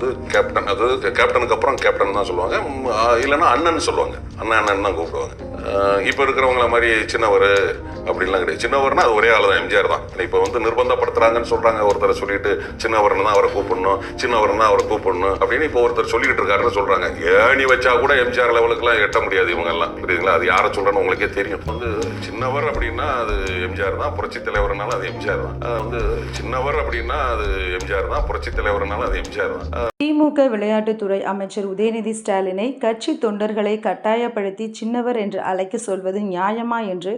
வந்து கேப்டன் அதாவது கேப்டனுக்கு அப்புறம் கேப்டன் தான் சொல்லுவாங்க. இல்லைன்னா அண்ணன் சொல்லுவாங்க. அண்ணன் அண்ணன் தான் கூப்பிடுவாங்க. இப்போ இருக்கிறவங்கள மாதிரி சின்னவர் அப்படின்லாம் கிடையாது. சின்னவர்னா அது ஒரே ஆள் தான் எம்ஜிஆர் தான். இப்போ வந்து நிர்பந்தப்படுத்துறாங்கன்னு சொல்கிறாங்க ஒருத்தரை சொல்லிட்டு சின்னவர்னு தான் அவரை கூப்பிடணும் சின்னவர்னு தான் அவரை கூப்பிடணும் அப்படின்னு இப்போ ஒருத்தர் சொல்லிட்டு இருக்காருன்னு சொல்கிறாங்க ஏணி வச்சா கூட எம்ஜிஆர் லெவலுக்குலாம் எட்ட முடியாது இவங்கெல்லாம் புரியுதுங்களா? அது யாரை சொல்கிறேன்னு உங்களுக்கே தெரியும். வந்து சின்னவர் அப்படின்னா அது எம்ஜிஆர் தான் புரட்சி தலைவர்னால அது எம்ஜிஆர் தான். அது வந்து சின்னவர் அப்படின்னா அது எம்ஜிஆர் தான் புரட்சி தலைவர்னால அது எம்ஜிஆர் தான். திமுக விளையாட்டுத்துறை அமைச்சர் உதயநிதி ஸ்டாலினை கட்சி தொண்டர்களை கட்டாயப்படுத்தி சின்னவர் என்று அழைக்க சொல்வது நியாயமா என்று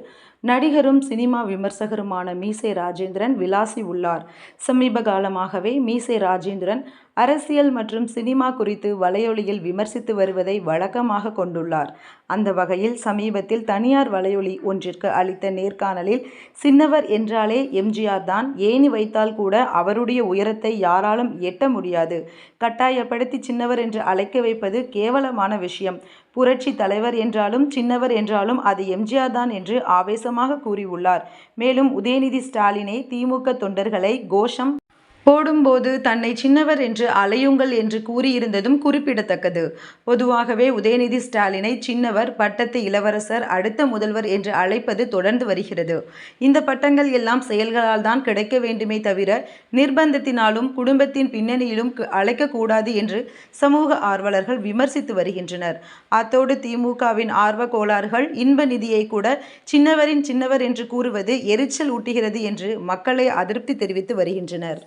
நடிகரும் சினிமா விமர்சகருமான மீசை ராஜேந்திரன் விளாசி உள்ளார் சமீப காலமாகவே மீசை ராஜேந்திரன் அரசியல் மற்றும் சினிமா குறித்து வலையொலியில் விமர்சித்து வருவதை வழக்கமாக கொண்டுள்ளார். அந்த வகையில் சமீபத்தில் தனியார் வலையொலி ஒன்றிற்கு அளித்த நேர்காணலில் சின்னவர் என்றாலே எம்ஜிஆர் தான். ஏணி வைத்தால் கூட அவருடைய உயரத்தை யாராலும் எட்ட முடியாது. கட்டாயப்படுத்தி சின்னவர் என்று அழைக்க வைப்பது கேவலமான விஷயம். புரட்சி தலைவர் என்றாலும் சின்னவர் என்றாலும் அது எம்ஜிஆர் தான் என்று ஆவேசமாக கூறியுள்ளார். மேலும் உதயநிதி ஸ்டாலினை திமுக தொண்டர்களை கோஷம் போடும்போது தன்னை சின்னவர் என்று அலையுங்கள் என்று கூறியிருந்ததும் குறிப்பிடத்தக்கது. பொதுவாகவே உதயநிதி ஸ்டாலினை சின்னவர் பட்டத்து இளவரசர் அடுத்த முதல்வர் என்று அழைப்பது தொடர்ந்து வருகிறது. இந்த பட்டங்கள் எல்லாம் செயல்களால் தான் கிடைக்க வேண்டுமே தவிர நிர்பந்தத்தினாலும் குடும்பத்தின் பின்னணியிலும் அழைக்கக்கூடாது என்று சமூக ஆர்வலர்கள் விமர்சித்து வருகின்றனர். அத்தோடு திமுகவின் ஆர்வ கோளாறுகள் இன்ப நிதியை கூட சின்னவரின் சின்னவர் என்று கூறுவது எரிச்சல் ஊட்டுகிறது என்று மக்களை அதிருப்தி தெரிவித்து வருகின்றனர்.